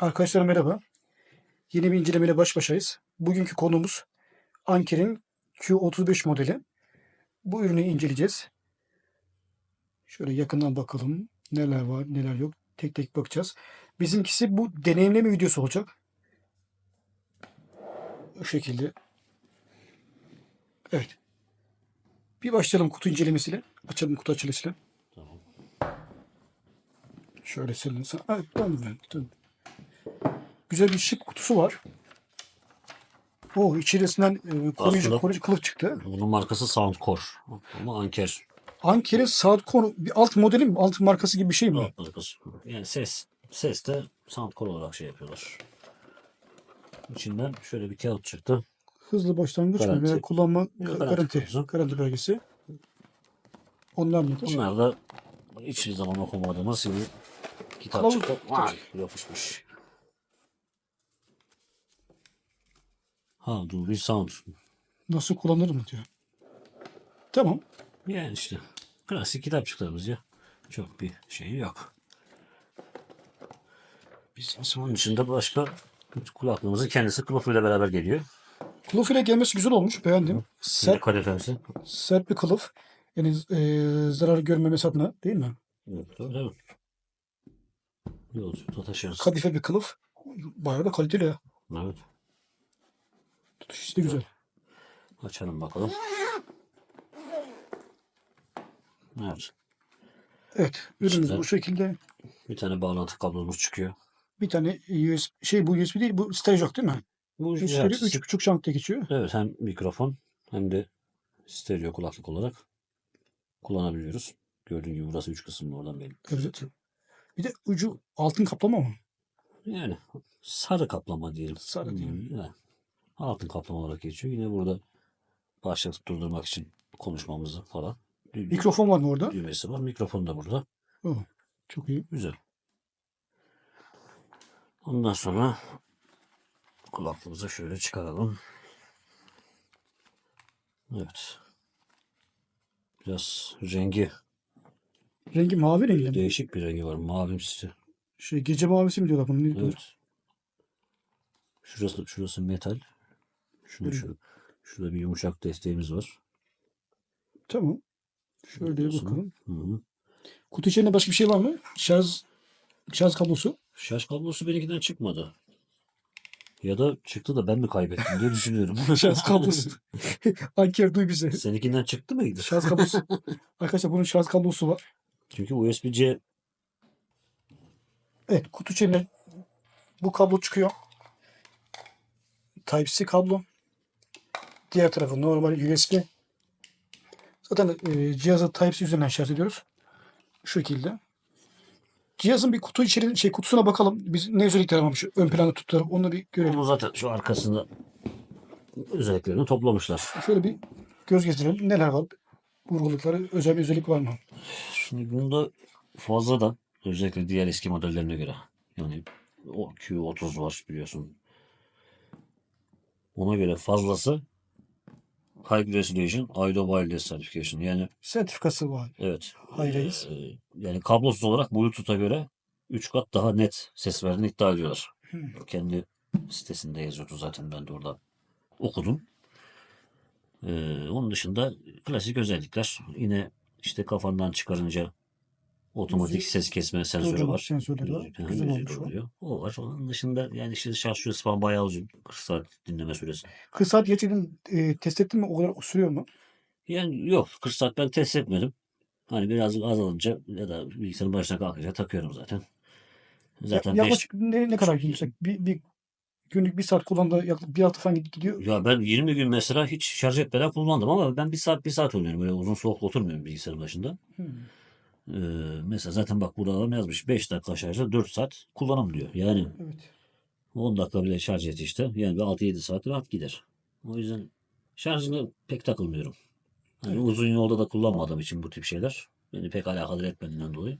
Arkadaşlar merhaba. Yeni bir incelemeyle baş başayız. Bugünkü konumuz Anker'in Q35 modeli. Bu ürünü inceleyeceğiz. Şöyle yakından bakalım. Neler var, neler yok. Tek tek bakacağız. Bizimkisi bu deneyimleme videosu olacak. Bu şekilde. Evet. Bir başlayalım kutu incelemesiyle. Açalım kutu açılışıyla. Tamam. Şöyle senin. Evet, tamam, tamam. Güzel bir şık kutusu var. Oh içerisinden e, koruyucu, Aslında- koruyucu kılıf çıktı. Bunun markası Soundcore. Ama Anker Anker'in Soundcore bir alt modeli mi? Alt markası gibi bir şey mi? markası. Yani ses ses de Soundcore olarak şey yapıyorlar. İçinden şöyle bir kağıt çıktı. Hızlı başlangıç mı? Garanti. veya kullanma Garanti garanti, kılavuzu. garanti belgesi. Ondan mıdır? Bunlar da hiçbir zaman okumadığımız bir kitap Kılavuz- çıktı. Vay, yapışmış. How do we sound? Nasıl kullanılır mı diyor. Tamam. Yani işte klasik kitapçıklarımız ya. Çok bir şey yok. Biz onun dışında başka kulaklığımızın kendisi kılıfıyla beraber geliyor. Kılıf ile gelmesi güzel olmuş. Beğendim. Sert, kadefemsi. sert bir kılıf. Yani e, zarar görmemesi adına değil mi? Evet, tabii. Yolculukta taşıyoruz. Kadife bir kılıf. Bayağı da kaliteli ya. Evet. Tutuş de güzel. Açalım bakalım. Evet. Evet. Ürünümüz İşte. bu şekilde. Bir tane bağlantı kablomuz çıkıyor. Bir tane USB, şey bu USB değil bu stereo değil mi? Bu Stereo cihaz- üç buçuk şant diye geçiyor. Evet hem mikrofon hem de stereo kulaklık olarak kullanabiliyoruz. Gördüğün gibi burası üç kısımlı oradan belli. Evet. Bir de ucu altın kaplama mı? Yani sarı kaplama diyelim. Sarı diyelim. Hmm, yani altın kaplama olarak geçiyor. Yine burada başlatıp durdurmak için konuşmamızı falan. Mikrofon var mı orada? Düğmesi var. Mikrofon da burada. Oh, çok iyi. Güzel. Ondan sonra kulaklığımızı şöyle çıkaralım. Evet. Biraz rengi Rengi mavi renkli mi? değişik bir rengi var. Mavimsi. Şey gece mavisi mi diyorlar bunu? Evet. Şurası, şurası metal. Şunu, şu, şurada bir yumuşak desteğimiz var. Tamam. Şöyle Biliyorsun. bakalım. Hı hı. Kutu içerisinde başka bir şey var mı? Şarj şarj kablosu. Şarj kablosu benimkinden çıkmadı. Ya da çıktı da ben mi kaybettim diye düşünüyorum. Şarj kablosu. Anker duy bize. Seninkinden çıktı mıydı? Şarj kablosu. Arkadaşlar bunun şarj kablosu var. Çünkü USB-C Evet kutu içerisinde bu kablo çıkıyor. Type-C kablo. Diğer tarafı normal USB. Zaten e, cihazı Type-C üzerinden şarj ediyoruz. Şu şekilde. Cihazın bir kutu içeri şey kutusuna bakalım. Biz ne özellikler varmış ön planda tutarak onu bir görelim. Bunu zaten şu arkasında özelliklerini toplamışlar. Şöyle bir göz gezdirelim. Neler var? Vurgulukları özel bir özellik var mı? Şimdi bunda fazladan özellikle diğer eski modellerine göre yani o Q30 var biliyorsun. Ona göre fazlası High Resolution Audio Wireless Certification yani Sertifikası var. evet res. e, yani kablosuz olarak Bluetooth'a göre 3 kat daha net ses verdiğini iddia ediyorlar. Hmm. Kendi sitesinde yazıyordu zaten ben de orada okudum. Ee, onun dışında klasik özellikler yine işte kafandan çıkarınca otomatik Müzik ses kesme sensörü var. sensörleri var. Hı, Güzel olmuş o. oluyor. O var. Onun dışında yani işte şarj falan bayağı uzun. 40 saat dinleme süresi. 40 saat gerçekten e, test ettin mi? O kadar sürüyor mu? Yani yok 40 saat ben test etmedim. Hani birazcık azalınca ya da bilgisayarın başına kalkınca takıyorum zaten. Zaten Ya- beş- yaklaşık ne, ne kadar gidiyor? Bir, bir günlük bir saat kullandığı yaklaşık bir hafta falan gidiyor. Ya ben 20 gün mesela hiç şarj etmeden kullandım ama ben bir saat bir saat oynuyorum. Böyle uzun soluklu oturmuyorum bilgisayarın başında. Hmm. Ee, mesela zaten bak burada adam yazmış 5 dakika şarjda 4 saat kullanım diyor. Yani Evet. 10 dakika bile şarj et işte. Yani bir 6-7 saat rahat gider. O yüzden şarjına pek takılmıyorum. Hani Evet. uzun yolda da kullanmadığım için bu tip şeyler beni pek alakadar etmediğinden dolayı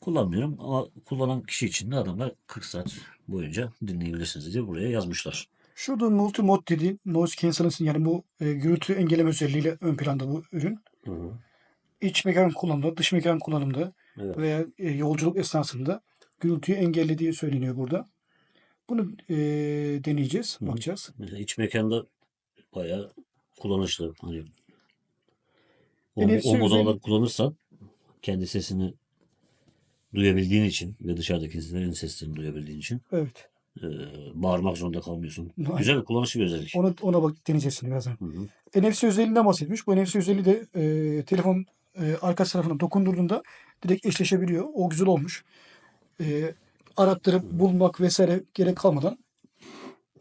kullanmıyorum. Ama kullanan kişi için de adamlar 40 saat boyunca dinleyebilirsiniz diye buraya yazmışlar. Şurada multi mod dediğin noise cancellation yani bu e, gürültü engelleme özelliğiyle ön planda bu ürün. Hı hı. İç mekan kullanımda, dış mekan kullanımda Evet. veya e, yolculuk esnasında gürültüyü engellediği söyleniyor burada. Bunu e, deneyeceğiz. Hı. Bakacağız. Mesela iç mekanda bayağı kullanışlı. Hani o, NFC o olarak kullanırsan kendi sesini duyabildiğin için ve dışarıdakilerin seslerini duyabildiğin için Evet. e, bağırmak zorunda kalmıyorsun. Aynen. Güzel kullanışlı bir özellik. Ona, ona bak deneyeceğiz şimdi birazdan. Hı hı. NFC özelliğinden bahsetmiş. Bu NFC özelliği de e, telefon e, arka tarafına dokundurduğunda direkt eşleşebiliyor. O güzel olmuş. E, arattırıp bulmak vesaire gerek kalmadan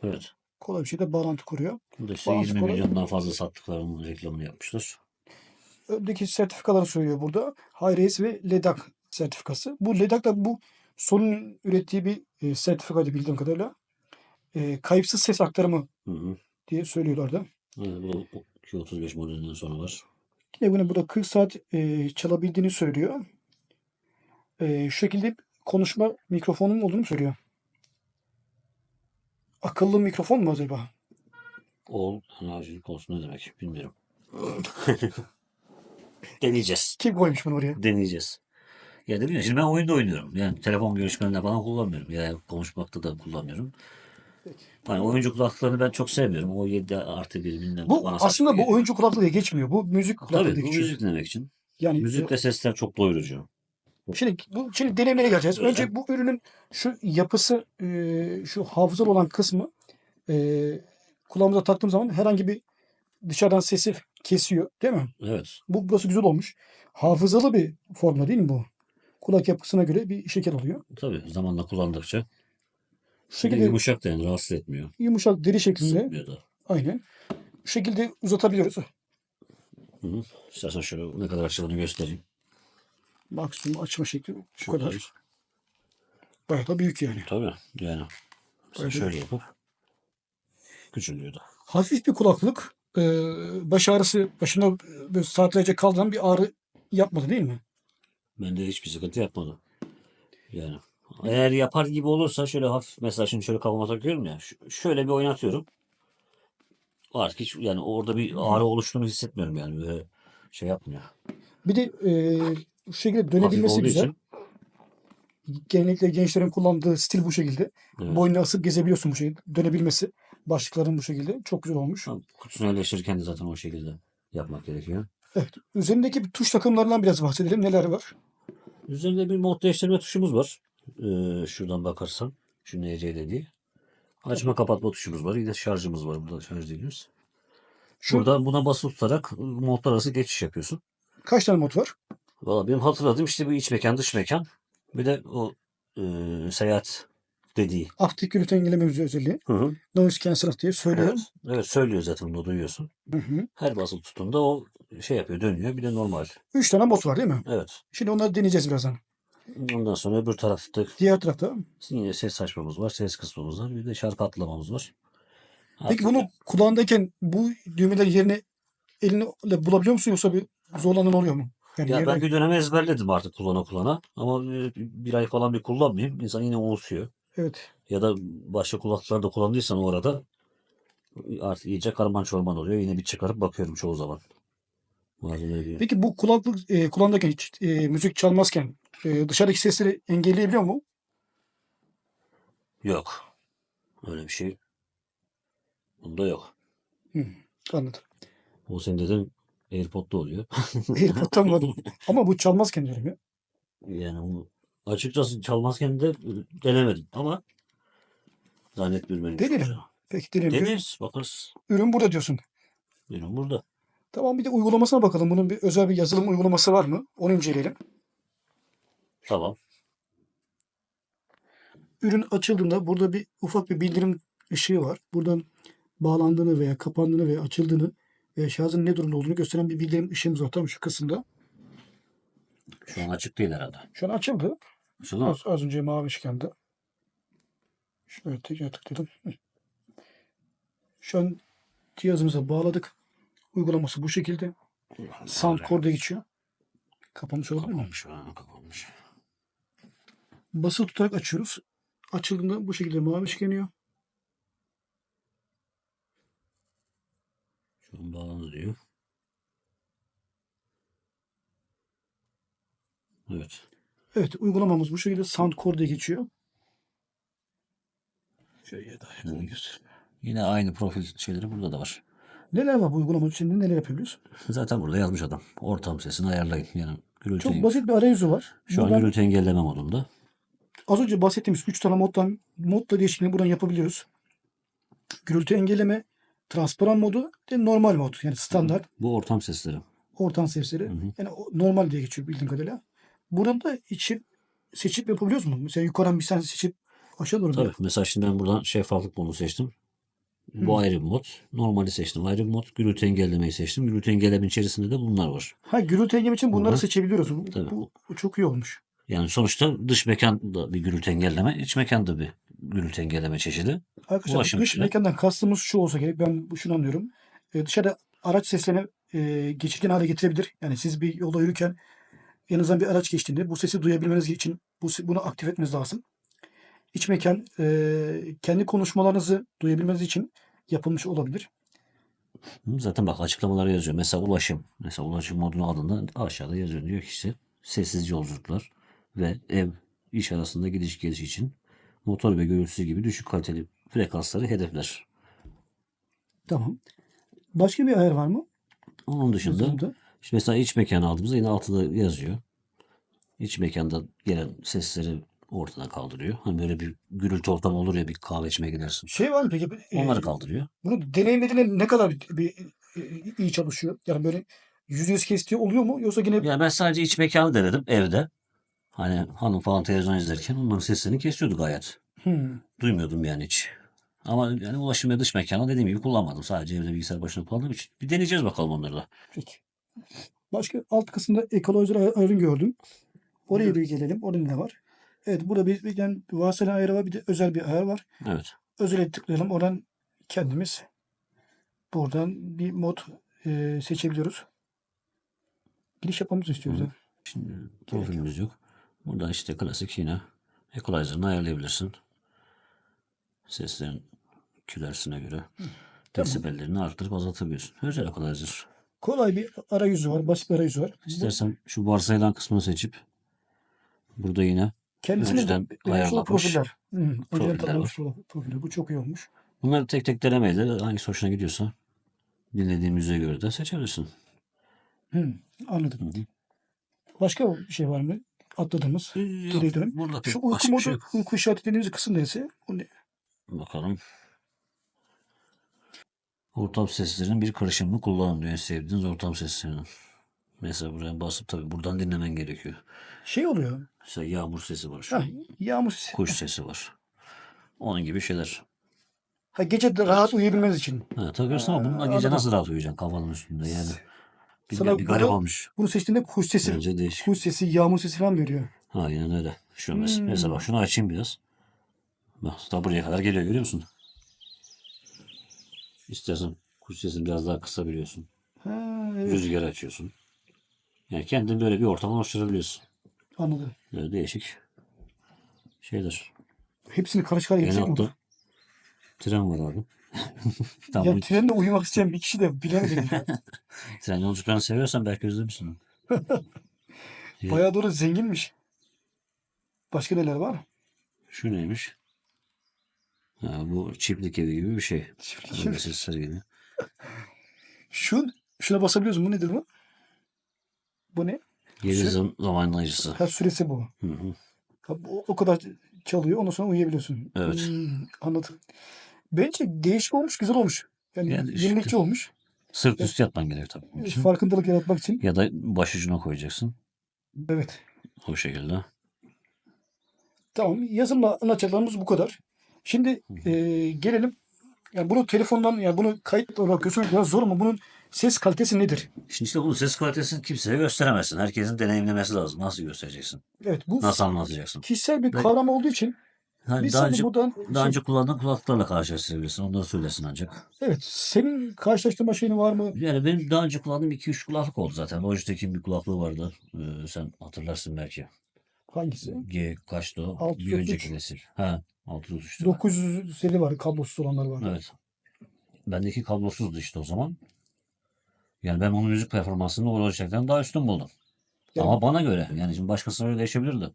Evet. kolay bir şekilde bağlantı kuruyor. Bu da işte Bazı 20 kolay- milyondan fazla sattıklarının reklamını yapmışlar. Öndeki sertifikaları söylüyor burada. Hi-Res ve LEDAC sertifikası. Bu LEDAC da bu Sony'nin ürettiği bir e, sertifikaydı bildiğim kadarıyla. E, kayıpsız ses aktarımı Hı hı. diye söylüyorlar da. Evet, bu Q35 modelinden sonra var. Yine bunu burada 40 saat e, çalabildiğini söylüyor. E, şu şekilde konuşma mikrofonun olduğunu söylüyor. Akıllı mikrofon mu acaba? All enerji olsun ne demek bilmiyorum. Deneyeceğiz. Kim koymuş bunu oraya? Deneyeceğiz. Ya dedim ya şimdi ben oyunda oynuyorum. Yani telefon görüşmelerinde falan kullanmıyorum. Ya konuşmakta da kullanmıyorum. Yani oyuncu kulaklıklarını ben çok sevmiyorum. O 7 artı 1 bilmem Bu bana aslında bu geliyor. oyuncu kulaklığı diye geçmiyor. Bu müzik kulaklığı Tabii diye bu geçiyor. müzik dinlemek için. Yani Müzikle sesler çok doyurucu. Şimdi bu şimdi deneyimlere geleceğiz. Öyle. Önce bu ürünün şu yapısı, e, şu hafızalı olan kısmı e, kulağımıza taktığım zaman herhangi bir dışarıdan sesi kesiyor, değil mi? Evet. Bu burası güzel olmuş. Hafızalı bir formda değil mi bu? Kulak yapısına göre bir şekil oluyor. Tabii zamanla kullandıkça Şu şekilde yumuşak da yani rahatsız etmiyor. yumuşak deri şeklinde Sıkmıyor da. aynen. Şu şekilde uzatabiliyoruz. Hı hı. İstersen şöyle ne kadar açıldığını göstereyim. Maksimum açma şekli şu Şu kadar. kadar. Bayağı da büyük yani. Tabii yani. Öyle. şöyle yapıp küçülüyor da. Hafif bir kulaklık. e, baş ağrısı başında böyle saatlerce kaldığında bir ağrı yapmadı değil mi? Bende hiçbir sıkıntı yapmadı. Yani eğer yapar gibi olursa şöyle hafif mesela şimdi şöyle kafama takıyorum ya şöyle bir oynatıyorum. Artık hiç yani orada bir ağrı oluştuğunu hissetmiyorum yani böyle şey yapmıyor. Bir de e, şu şekilde dönebilmesi güzel. için. Genellikle gençlerin kullandığı stil bu şekilde. Evet. Boynuna asıp gezebiliyorsun bu şekilde. Dönebilmesi. Başlıkların bu şekilde. Çok güzel olmuş. Tamam, Kutusunu yerleştirirken de zaten o şekilde yapmak gerekiyor. Evet. Üzerindeki tuş takımlarından biraz bahsedelim. Neler var? Üzerinde bir mod değiştirme tuşumuz var. Ee, şuradan bakarsan. Şu NC dediği. Açma kapatma tuşumuz var. Bir de şarjımız var. Burada şarj ediyoruz. Şu Burada buna basılı tutarak modlar arası geçiş yapıyorsun. kaç tane mod var? Valla benim hatırladığım işte bu iç mekan dış mekan. Bir de o e, seyahat dediği. Aktif gürültü engelleme özelliği. Hı hı. Noise cancel diye söylüyor. Evet. evet söylüyor zaten bunu duyuyorsun. Hı hı. Her basılı tuttuğunda o şey yapıyor dönüyor. Bir de normal. Üç tane mod var değil mi? Evet. Şimdi onları deneyeceğiz birazdan. Ondan sonra öbür tarafta Diğer tarafta. yine ses açmamız var. Ses kısmımız var. Bir de şarkı atlamamız var. Peki Artık- bunu kulağındayken bu düğmeler yerine eline bulabiliyor musun yoksa bir zorlanan oluyor mu? Yani Ya ben bir dönem ezberledim artık kullana kullana. Ama e, bir ay falan bir kullanmayayım. İnsan yine unutuyor. Evet. Ya da başka kulaklıkları da kullandıysan o arada artık iyice karman çorman oluyor. Yine bir çıkarıp bakıyorum çoğu zaman. Bazen öyle. Peki bu kulaklık e, kulağındaki hiç, e, müzik çalmazken e, dışarıdaki sesleri engelleyebiliyor mu? Yok. Öyle bir şey. Bunda yok. Anladım. O senin dediğin AirPod'da oluyor. AirPod'tan mı? Ama bu çalmazken diyorum ya. Yani onu açıkçası çalmazken de denemedim ama zannetmiyorum benim. Deneyelim. çıkacağını. Peki ki Deneriz. Bakarız. ürün burada diyorsun. Benim burada. Tamam bir de uygulamasına bakalım. Bunun bir özel bir yazılım uygulaması var mı? Onu inceleyelim. Tamam. Ürün açıldığında burada bir ufak bir bildirim ışığı var. Buradan bağlandığını veya kapandığını veya açıldığını veya şarjın ne durumda olduğunu gösteren bir bildirim ışığımız var. Tam şu kısımda. Şu an açık değil herhalde. Şu an açıldı. Açıldı mı? Az, az önce mavi ışıklandı. Şöyle tekrar tıkladım. Şu an cihazımıza bağladık. Uygulaması bu şekilde. Soundcore'da geçiyor. Kapamış olabilir mi? Kapanmış. Ha, kapanmış. Basılı tutarak açıyoruz. Açıldığında bu şekilde mavi ışık yanıyor. Şu an bağlandı diyor. Evet. Evet uygulamamız bu şekilde Soundcore diye geçiyor. Şöyle daha yakın göster. Yine aynı profil şeyleri burada da var. Neler var bu uygulamanın içinde neler yapabiliyoruz? Zaten burada yazmış adam. Ortam sesini ayarlayın. Yani gürültü, Çok basit bir arayüzü var. şu an Buradan gürültü engelleme modunda. Az önce bahsettiğimiz 3 tane moddan modla değişikliğini buradan yapabiliyoruz. Gürültü engelleme, transparan modu ve normal mod. Yani standart Bu ortam sesleri. ortam sesleri. Hı hı. Yani normal diye geçiyor bildiğim kadarıyla. Buradan da içi seçip yapabiliyoruz mu? Mesela yukarıdan bir tane seçip aşağı doğru. Tabii. Mesela şimdi ben buradan şeffaflık modunu seçtim. Bu Hı. ayrı bir mod. Normali seçtim. Ayrı bir mod. Gürültü engellemeyi seçtim. Gürültü engellemenin içerisinde de bunlar var. Ha gürültü engelleme için bunları hı. seçebiliyoruz. Bu, Tabii. bu, bu çok iyi olmuş. Yani sonuçta dış mekan da bir gürültü engelleme, iç mekan da bir gürültü engelleme çeşidi. Arkadaşlar Ulaşım dış mekandan kastımız şu olsa gerek. Ben şunu anlıyorum. E, dışarıda araç seslerini e, geçirgen hale getirebilir. Yani siz bir yolda yürürken yanınızdan bir araç geçtiğinde bu sesi duyabilmeniz için bu, bunu aktif etmeniz lazım. İç mekan e, kendi konuşmalarınızı duyabilmeniz için yapılmış olabilir. Zaten bak açıklamaları yazıyor. Mesela ulaşım. Mesela ulaşım modunu adında aşağıda yazıyor. Diyor ki işte sessiz yolculuklar ve ev iş arasında gidiş geliş için motor ve gürültüsü gibi düşük kaliteli frekansları hedefler. Tamam. Başka bir ayar var mı? Onun dışında işte mesela iç mekan aldığımızda yine altıda yazıyor. İç mekanda gelen sesleri ortadan kaldırıyor. Hani böyle bir gürültü ortamı olur ya bir kahve içmeye gidersin. Şey var mı peki? E, Onları kaldırıyor. Bunu deneyimlediğinde ne kadar bir, bir- e, iyi çalışıyor? Yani böyle yüz yüz kestiği oluyor mu? Yoksa yine Ya ben sadece iç mekanı denedim evde. Hani hanım falan televizyon izlerken onların seslerini kesiyordu gayet. Hmm. Duymuyordum yani hiç. Ama yani ulaşım ve dış mekanı dediğim gibi kullanmadım. Sadece evde bilgisayar başında kullandığım için. Bir deneyeceğiz bakalım onları da. Peki. Başka alt kısımda equalizer ay- ayarını gördüm. Oraya bir gelelim. Orada ne var? Evet burada bir, yani varsayılan ayarı var. Bir de özel bir ayar var. Evet. Özele tıklayalım. Oradan kendimiz buradan bir mod e, seçebiliyoruz. Giriş yapmamızı istiyoruz. Hı. Şimdi profilimiz yok. Burada işte klasik yine equalizer'ını ayarlayabilirsin. Seslerin külersine göre desibellerini arttırıp azaltabiliyorsun. Özel equalizer. Kolay bir arayüzü var. Basit bir arayüzü var. İstersen şu varsayılan kısmını seçip burada yine kendisine önceden profiller. Hı, önceden profiller tanımlamış profiller. Bu çok iyi olmuş. bunları tek tek denemeyle hangisi hoşuna gidiyorsa dinlediğin müziğe göre de seçebilirsin. Hı, anladım. Hı. Başka bir şey var mı? Atladığımız. Geriye dönelim. Burada Şu uyku modu, şey yok. uyku işaretlediğimiz kısım neresi? O ne? Bakalım. Ortam seslerinin bir karışımını kullanın diyor sevdiğiniz ortam seslerinin. Mesela buraya basıp tabii buradan dinlemen gerekiyor. Şey oluyor. Mesela yağmur sesi var. şu Ha, yağmur sesi. Kuş sesi var. Onun gibi şeyler. Ha, gece de rahat uyuyabilmeniz için. Ha, takıyorsun ama bununla gece nasıl rahat uyuyacaksın kafanın üstünde yani. Bir, Sana bir garip bunu- olmuş. Bunu seçtiğinde kuş sesi, Bence değişik. kuş sesi, yağmur sesi falan veriyor. Aynen öyle. Şu mes- Hmm. mesela bak şunu açayım biraz. Bak daha buraya kadar geliyor görüyor musun? İstersen kuş sesini biraz daha kısabiliyorsun. Ha, evet. Rüzgarı açıyorsun. Yani kendin böyle bir ortam oluşturabiliyorsun. Anladım. Böyle değişik şeyler. Hepsini karışık hale getirecek mi? tren var abi. Tam Ya bu trende uyumak isteyen bir kişi de bilemedim. ya. tren yolculuklarını seviyorsan belki özlemişsin. Ya, Bayağı doğru zenginmiş. Başka neler var? Şu neymiş? Ha, bu çiftlik evi gibi bir şey. Çiftlik evi. sesler gibi. Şu, şuna basabiliyoruz. Bu nedir bu? Bu ne? Geri zam- zamanlayıcısı. Ha süresi bu. Hı hı. Ha, o, o kadar çalıyor. Ondan sonra uyuyabiliyorsun. Evet. Hmm, anladım. Bence değişik olmuş, güzel olmuş. Yani, Yani yenilikçi olmuş. Sırt üstü yatman gerek tabii. bunun için. Farkındalık yaratmak için. Ya da başucuna koyacaksın. Evet. O şekilde. Tamam. Yazımla anlatacaklarımız bu kadar. Şimdi e, gelelim. Yani bunu telefondan yani bunu kayıt olarak göstermek biraz zor ama bunun ses kalitesi nedir? Şimdi işte bunun ses kalitesini kimseye gösteremezsin. Herkesin deneyimlemesi lazım. Nasıl göstereceksin? Evet bu Nasıl anlatacaksın? kişisel bir kavram olduğu için Hani biz daha sadece önce, buradan daha şey- önce kullandığın kulaklıklarla karşılaştırabilirsin. Onları söylesin ancak. evet senin karşılaştırma şeyin var mı? Yani benim daha önce kullandığım 2-3 kulaklık oldu zaten. Logitech'in bir kulaklığı vardı. Ee, sen hatırlarsın belki. Hangisi? G kaçtı o? 633. Bir önceki nesil. Ha 633'tü. 900 seri var, kablosuz olanlar var. Evet. Bendeki kablosuzdu işte o zaman. Yani ben onun müzik performansını o Logitech'ten daha üstün buldum. Yani- Ama bana göre. Yani şimdi başkasına göre değişebilirdi.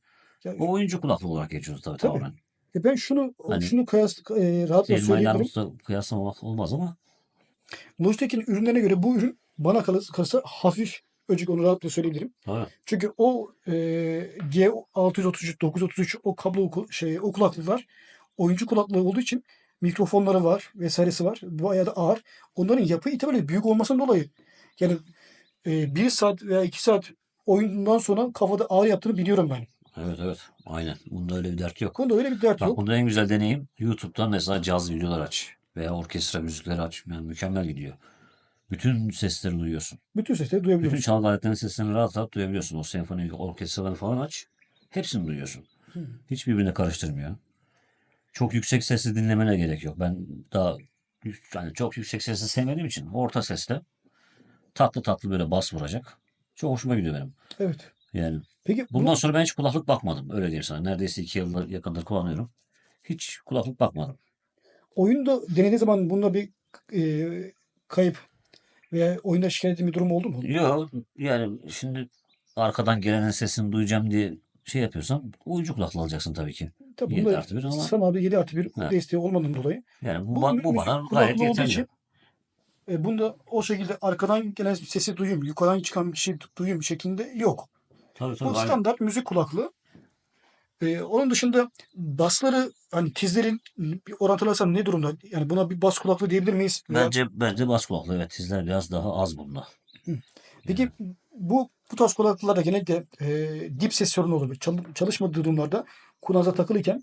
Ya- O oyuncu kulaklığı olarak geçiyordu tabii, Tabii. tamamen. E ben şunu Hani şunu kıyas e, ile söyleyebilirim. kıyaslamamak olmaz ama Logitech'in ürünlerine göre bu ürün bana kalırsa, hafif öcük onu rahatlıkla söyleyebilirim. tabii. Çünkü o e, G633, 933 o kablo şey o kulaklıklar oyuncu kulaklığı olduğu için mikrofonları var vesairesi var. Bayağı da ağır. Onların yapı itibariyle büyük olmasından dolayı yani e, bir saat veya iki saat oyundan sonra kafada ağrı yaptığını biliyorum ben. Evet evet. Aynen. Bunda öyle bir dert yok. Bunda öyle bir dert Bak yok. bunda en güzel deneyim YouTube'dan mesela caz videolar aç veya orkestra müzikleri aç. Yani mükemmel gidiyor. Bütün sesleri duyuyorsun. Bütün sesleri Bütün duyabiliyoruz. çalgı aletlerinin seslerini rahat rahat duyabiliyorsun. O senfoni orkestraları falan aç. Hepsini duyuyorsun. Hiç birbirine karıştırmıyor. Çok yüksek sesli dinlemene gerek yok. Ben daha yani çok yüksek sesli sevmediğim için orta sesle tatlı tatlı böyle bas vuracak. Çok hoşuma gidiyor benim. Evet. Yani Peki bunu bundan sonra ben hiç kulaklık bakmadım. Öyle diyeyim sana. Neredeyse iki yıldır yakındır kullanıyorum. Hiç kulaklık bakmadım. oyunda denediği zaman bunda bir e, kayıp veya oyunda şikayet bir durum oldu mu? Yok yani şimdi arkadan gelenin sesini duyacağım diye şey yapıyorsan uyucu kulaklık alacaksın tabii ki. Tabii 7 bunda artı bir ama Sam abi 7 artı 1 Evet. desteği olmadığından dolayı. yani bu, Bu ba- bu bana kulaklığı gayet yeterli. için E, bunda o şekilde arkadan gelen sesi duyuyorum. Yukarıdan çıkan bir şey duyuyorum şeklinde yok. Tabii tabii. Bu aynen. standart müzik kulaklığı. E, onun dışında basları hani tizlerin bir orantılarsan ne durumda? Yani buna bir bas kulaklığı diyebilir miyiz? Bence bence bas kulaklığı evet tizler biraz daha az bunda. Peki bu bu tarz kulaklıklarda genellikle e, dip ses sorunu olur. Çal- çalışmadığı durumlarda kulağınıza takılıyken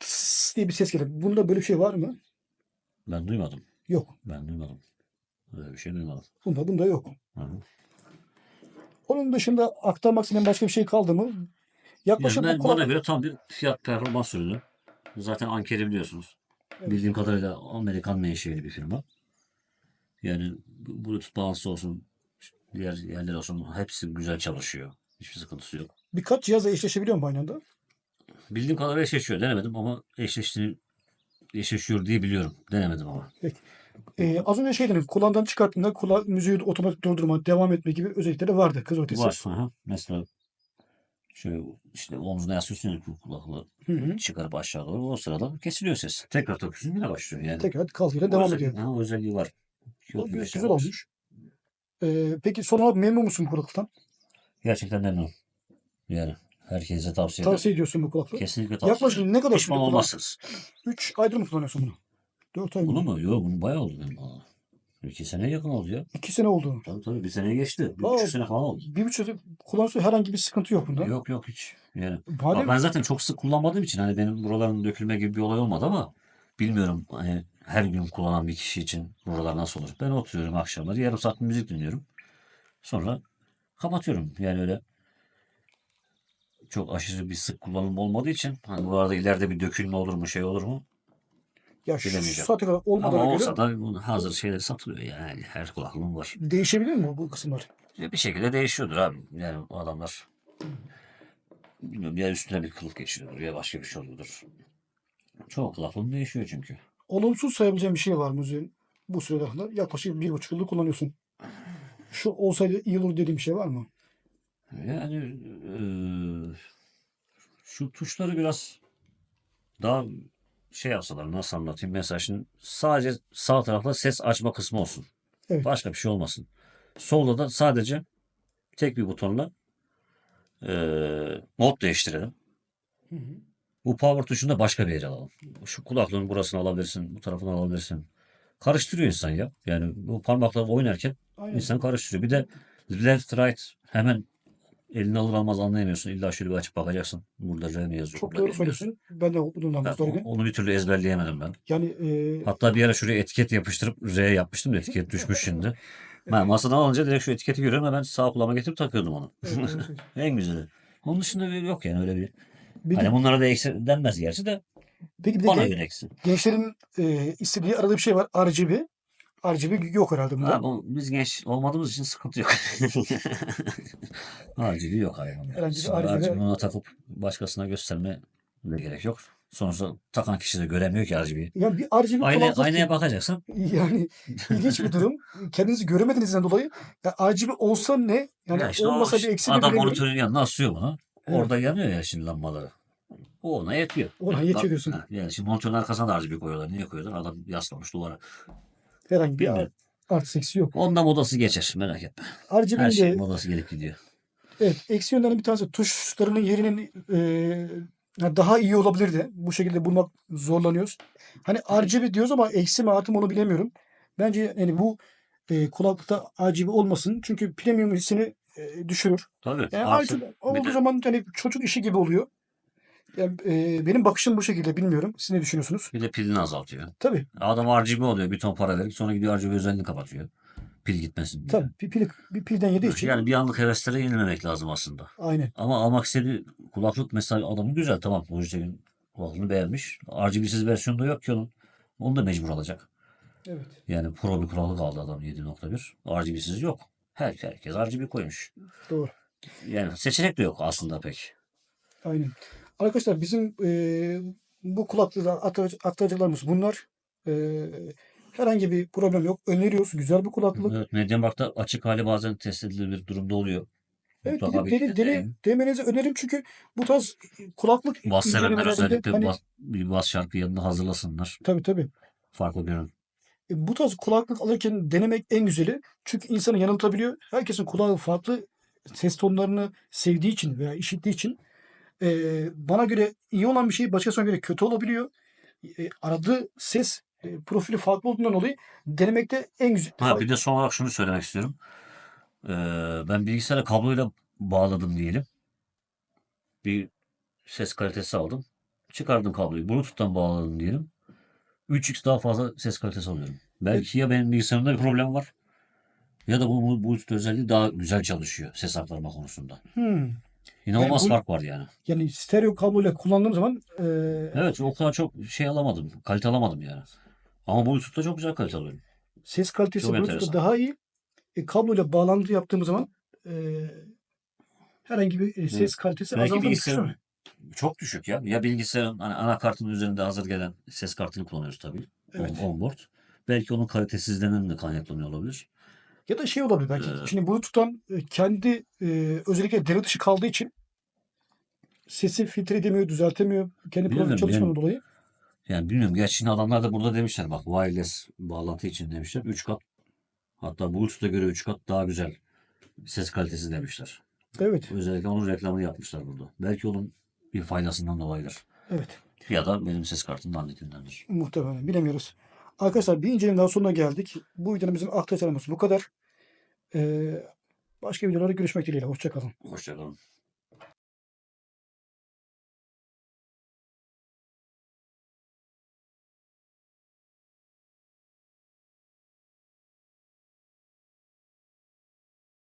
tıs diye bir ses gelir. Bunda böyle bir şey var mı? Ben duymadım. Yok. Ben duymadım. Öyle bir şey duymadım. Bunda bunda yok. Hı hı. Onun dışında aktarmak istediğin başka bir şey kaldı mı? Yani Yaklaşık ben, bu bana göre tam bir fiyat performans ürünü. Zaten Anker'i biliyorsunuz. Evet. Bildiğim kadarıyla Amerikan menşeli bir firma. Yani Bluetooth bağlantısı olsun, diğer yerler olsun hepsi güzel çalışıyor. Hiçbir sıkıntısı yok. Birkaç cihazla eşleşebiliyor mu aynı anda? Bildiğim kadarıyla eşleşiyor. Denemedim ama eşleştiğini eşleşiyor diye biliyorum. Denemedim ama. Ee, az önce şey dedim. Kulağından çıkarttığında kulak müziği otomatik durdurma, devam etme gibi özellikleri vardı kız ötesi. Var. Hı hı. Mesela şöyle işte omzuna yasıyorsun ya kulaklığı Hı hı. çıkarıp aşağı doğru o sırada kesiliyor ses. Tekrar takıyorsun yine başlıyor yani. Tekrar kalkıyla devam ediyor. Ha, özelliği var. Güzel, bir şey güzel var. olmuş. Ee, peki son olarak memnun musun kulaklıktan? Gerçekten memnunum. Yani herkese tavsiye ederim. Tavsiye ediyorsun bu kulaklığı. Kesinlikle tavsiye Yaklaşık ne kadar Pişman bu olmazsınız. 3 aydır mı kullanıyorsun bunu? 4 ay mı? Bunu mu? Yok bunu bayağı oldu benim. Aa, İki seneye yakın oldu ya. 2 sene oldu. Tabii tabii bir seneye geçti. Bir Aa, buçuk sene falan oldu. Bir buçuk sene kullanıyorsun herhangi bir sıkıntı yok bunda. Yok yok hiç. Yani Madem Bak ben zaten çok sık kullanmadığım için hani benim buraların dökülme gibi bir olay olmadı ama bilmiyorum hani her gün kullanan bir kişi için buralar nasıl olur. Ben oturuyorum akşamları yarım saat müzik dinliyorum. Sonra kapatıyorum. Yani öyle çok aşırı bir sık kullanım olmadığı için hani buralarda ileride bir dökülme olur mu şey olur mu? ya şu bilemeyeceğim. saate kadar olmadan Ama göre olsa da bu hazır şeyler satılıyor yani her kulaklığın var. değişebilir mi bu kısımlar? Bir şekilde değişiyordur abi. Yani o adamlar bilmiyorum ya üstüne bir kılıf geçiriyordur ya başka bir şey oluyordur. Çoğu kulaklığın değişiyor çünkü. Olumsuz sayabileceğim bir şey var Hüseyin? Bu sürede kadar yaklaşık bir buçuk yıldır kullanıyorsun. Şu olsaydı iyi olur dediğim bir şey var mı? Yani eee, şu tuşları biraz daha şey yapsalar nasıl anlatayım mesela şimdi sadece sağ tarafta ses açma kısmı olsun. Evet. Başka bir şey olmasın. Solda da sadece tek bir butonla eee mod değiştirelim. Bu power tuşunda başka bir yere alalım. Şu kulaklığın burasını alabilirsin, bu tarafını alabilirsin. Karıştırıyor insan ya. Yani bu parmakla oynarken Aynen. insan karıştırıyor. Bir de left right hemen elini alır almaz anlayamıyorsun. İlla şöyle bir açıp bakacaksın. Burada R mi yazıyor? Çok burada doğru söylüyorsun. Ben de bundan Ben onu bir türlü ezberleyemedim ben. Yani e, Hatta bir ara şuraya etiket yapıştırıp R yapmıştım da etiket düşmüş şimdi. Ben masadan alınca direkt şu etiketi görüyorum hemen sağ kulağıma getirip takıyordum onu. evet, en güzeli. Onun dışında bir yok yani öyle bir. bir Hani bunlara da eksi denmez gerçi de peki bir de bana gen- göre eksi. gençlerin e, istediği aradığı bir şey var. RGB. RGB yok herhalde bunda. Ha, bu, biz genç olmadığımız için sıkıntı yok. Harcılığı yok harcılığı- harcılığı ona takıp başkasına gösterme de gerek yok. Sonuçta takan kişi de göremiyor ki RGB'yi. Yani bir RGB Ayna, aynaya bakacaksan Yani ilginç bir durum. Kendinizi göremediğinizden dolayı ya RGB olsa ne? Yani ya işte o olmasa bir eksi adam monitörün yanına asıyor bunu. Orada yanıyor ya şimdi lambaları. O ona yetiyor. Ona yetiyor diyorsun. Yani şimdi monitörün arkasına da RGB koyuyorlar. Niye koyuyorlar? Adam yaslamış duvara. Herhangi bir Bilmiyorum. artı eksi yok. Ondan modası geçer. Merak etme. Her RGB'nin şey de modası gelip gidiyor. evet, eksi yönlerinin bir tanesi tuşlarının yerinin e, daha iyi olabilirdi. Bu şekilde bulmak zorlanıyoruz. Hani RGB diyoruz ama eksi mi artı mı onu bilemiyorum. Bence yani bu e, kulaklıkta RGB olmasın. Çünkü premium hissini e, düşürür. Tabii. Yani Artı olduğu zaman hani çocuk işi gibi oluyor. Yani, e, benim bakışım bu şekilde bilmiyorum. Siz ne düşünüyorsunuz? bir de pilini azaltıyor. Tabii. Adam RGB oluyor. Bir ton para verip sonra gidiyor RGB özelliğini kapatıyor. Pil gitmesin diye. Tabii. Bir, pil, bir pilden yediği için. Yani bir anlık heveslere yenilmemek lazım aslında. Aynen. Ama almak istediği kulaklık mesela adamın güzel tamam. Logitech'in kulaklığını beğenmiş. RGB'siz versiyonu da yok ki onun. Onu da mecbur alacak. Evet. Yani pro bir kulaklık aldı adam 7.1. RGB'siz yok. Her, herkes RGB koymuş. Doğru. Yani seçenek de yok aslında pek. Aynen. Arkadaşlar bizim e, bu kulaklıklar aktar- aktarıcılarımız bunlar. E, herhangi bir problem yok. Öneriyoruz. Güzel bir kulaklık. Evet, Mediamarkt'ta açık hali bazen test edilebilir durumda oluyor. Evet, gidip dene, dene, deneyin. demenizi öneririm çünkü bu tarz kulaklık Bas incelemelerinde özellikle hani, bas, bir bas şarkı yanında hazırlasınlar. tabii tabii. Farklı görün. E, bu tarz kulaklık alırken denemek en güzeli. Çünkü insanı yanıltabiliyor. Herkesin kulağı farklı ses tonlarını sevdiği için veya işittiği için e, bana göre iyi olan bir şey başkasına göre kötü olabiliyor. E, aradığı ses e, profili farklı olduğundan dolayı denemekte en güzel. Ha bir de son olarak şunu söylemek istiyorum. Ee, ben bilgisayara kabloyla bağladım diyelim. Bir ses kalitesi aldım. Çıkardım kabloyu. Bluetooth'tan bağladım diyelim. 3x daha fazla ses kalitesi alıyorum. Belki ya benim bilgisayarımda bir problem var. Ya da bu bu Bluetooth özelliği daha güzel çalışıyor ses aktarma konusunda. Hmm. İnanılmaz bu- fark var yani. Yani stereo kabloyla kullandığım zaman e, Evet o kadar çok şey alamadım. Kalite alamadım yani. Ama Bluetooth'ta çok güzel kalite alıyorum. ses kalitesi Çok Bluetooth'ta enteresan. daha iyi. E, kabloyla bağlantı yaptığımız zaman e, herhangi bir e, ses Evet. kalitesi bilgisayarın düşünüyorum. çok düşük ya. Ya bilgisayarın hani anakartının üzerinde hazır gelen ses kartını kullanıyoruz tabii. Evet. On, onboard. Belki onun kalitesizliğinden de kaynaklanıyor olabilir. Ya da şey olabilir belki. Ee, Şimdi Bluetooth'tan e, kendi e, özellikle devre dışı kaldığı için sesi filtre edemiyor, düzeltemiyor. Kendi programı çalışmadan dolayı. Yani bilmiyorum. Gerçi şimdi adamlar da burada demişler bak wireless bağlantı için demişler. 3 kat hatta Bluetooth'a göre 3 kat daha güzel ses kalitesi demişler. Evet. Özellikle onun reklamını yapmışlar burada. Belki onun bir faydasından dolayıdır. Evet. Ya da benim ses kartım dandikindendir. Muhtemelen. Bilemiyoruz. Arkadaşlar bir incelemenin daha sonuna geldik. Bu videonun bizim aktarıcılarımız bu kadar. Ee, başka videolarda görüşmek dileğiyle. Hoşçakalın. Hoşçakalın.